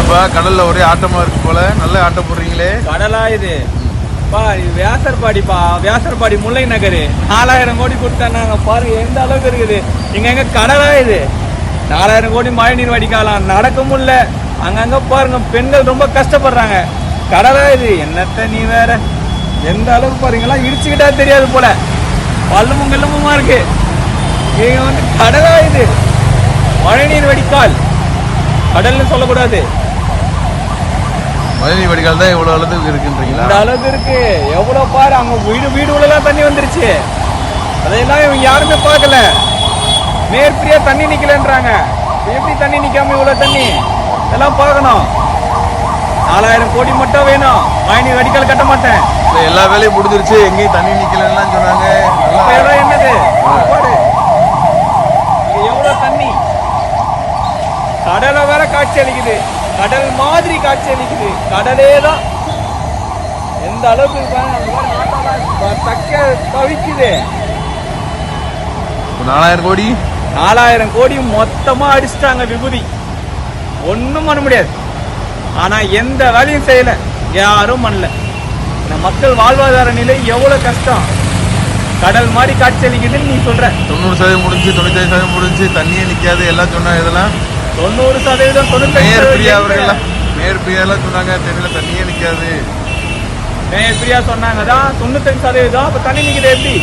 என்னப்பா கடல்ல ஒரே ஆட்டமா இருக்கு போல. நல்ல ஆட்டம் போடுறீங்களே. கடலா இது? பா இது வியாசர்பாடிப்பா வியாசர்பாடி முல்லை நகர். நாலாயிரம் கோடி கொடுத்தாங்க பாருங்க எந்த அளவுக்கு இருக்குது? இங்க எங்க கடலா இது? நாலாயிரம் கோடி மழை நீர் வடிக்காலாம் நடக்க முடியல அங்கங்க பாருங்க பெண்கள் ரொம்ப கஷ்டப்படுறாங்க. கடலா இது? என்னத்த நீ வேற? எந்த அளவுக்கு பாருங்களா இடிச்சுக்கிட்டா தெரியாது போல. பல்லுமும் கில்லுமுமா இருக்கு. இங்க வந்து கடலா இது? மழை நீர் வடிக்கால் கடல்னு சொல்லக்கூடாது. மழைநீர் வடிகால் தான் இவ்வளவு அளவுக்கு இருக்குன்றீங்களா? இந்த அளவுக்கு இருக்கு. எவ்வளவு பாரு அங்க வீடு வீடு உள்ளலாம் தண்ணி வந்துருச்சு. அதையெல்லாம் இவங்க யாருமே பார்க்கல. மேற்பிரியா தண்ணி நிக்கலன்றாங்க. எப்படி தண்ணி நிக்காம இவ்வளவு தண்ணி? இதெல்லாம் பார்க்கணும். நாலாயிரம் கோடி மட்டும் வேணும். மழைநீர் வடிகால் கட்ட மாட்டேன். எல்லா வேலையும் முடிஞ்சிருச்சு. எங்கேயும் தண்ணி நிக்கலன்னா சொன்னாங்க இப்ப நல்லா எவ்வளவு என்னது பாரு இது எவ்வளவு தண்ணி கடலை வேற காட்சி அளிக்குது. கடல் மாதிரி காட்சி அளிக்குது. கடலே தான். எந்த அளவுக்கு தக்க தவிக்குது. நாலாயிரம் கோடி. நாலாயிரம் கோடி மொத்தமா அடிச்சிட்டாங்க விபூதி. ஒண்ணும் பண்ண முடியாது. ஆனா எந்த வேலையும் செய்யல. யாரும் பண்ணல. மக்கள் வாழ்வாதார நிலை எவ்வளவு கஷ்டம். கடல் மாதிரி காட்சி அளிக்குதுன்னு நீ சொல்ற. தொண்ணூறு சதவீதம் முடிஞ்சு தொண்ணூத்தி சதவீதம் முடிஞ்சு தண்ணியே நிக்காது எல்லாம் சொன்னாங்க இதெல்லாம். தொண்ணூறு சதவீதம் மேயர் பிரியா அவர்கள் மேயர் பிரியா எல்லாம் சொன்னாங்க தெரியல தண்ணியே நிக்காது. மேயர் பிரியா சொன்னாங்க தான் தொண்ணூத்தஞ்சு சதவீதம் அப்ப தண்ணி நிக்குது எப்படி?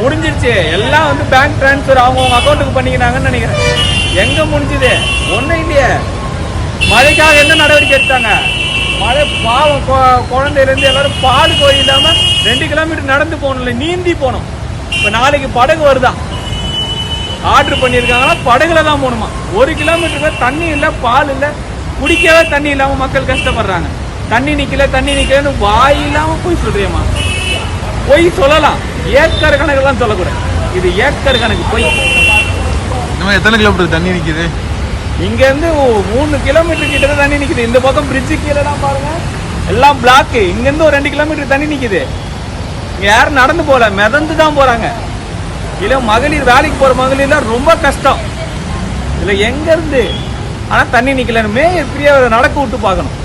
முடிஞ்சிருச்சு. எல்லாம் வந்து பேங்க் டிரான்ஸ்ஃபர் அவங்க அவங்க அக்கௌண்ட்டுக்கு பண்ணிக்கினாங்கன்னு நினைக்கிறேன். எங்க முடிஞ்சுது? ஒண்ணும் இல்லையே. மழைக்காக என்ன நடவடிக்கை எடுத்தாங்க? மழை பாவம் கொ- குழந்தையில இருந்து எல்லாரும் பால் கோழி இல்லாம ரெண்டு கிலோமீட்டர் நடந்து போகணும்ல நீந்தி போகணும். இப்ப நாளைக்கு படகு வருதா? ஆர்டர் பண்ணியிருக்காங்கன்னா படகுல தான் போகணுமா? ஒரு கிலோமீட்டருக்கு தண்ணி இல்லை பால் இல்லை குடிக்கவே தண்ணி இல்லாம மக்கள் கஷ்டப்படுறாங்க. தண்ணி நிக்கல தண்ணி நிக்கலன்னு வாய் இல்லாம போய் சொல்றியம்மா. பொய் சொல்லலாம். ஏக்கர் கணக்கெல்லாம் சொல்லக்கூடாது. இது ஏக்கர் கணக்கு பொய். இன்னும் எத்தனை கிலோமீட்டர் தண்ணி நிக்குது? இங்க இருந்து ஒ- மூணு கிலோமீட்டர் கிட்ட தான் தண்ணி நிக்குது. இந்த பக்கம் பிரிட்ஜு கீழே பாருங்க. எல்லாம் பிளாக் இங்க இருந்து ஒரு ரெண்டு கிலோமீட்டர் தண்ணி நிக்குது. இங்க யாரும் நடந்து போல மிதந்து தான் போறாங்க. இல்லை மகளிர் வேலைக்கு போகிற மகளிர்லாம் ரொம்ப கஷ்டம். இல்லை எங்கேருந்து ஆனால் தண்ணி நிக்கல மேயர் அதை நடக்க விட்டு பார்க்கணும்.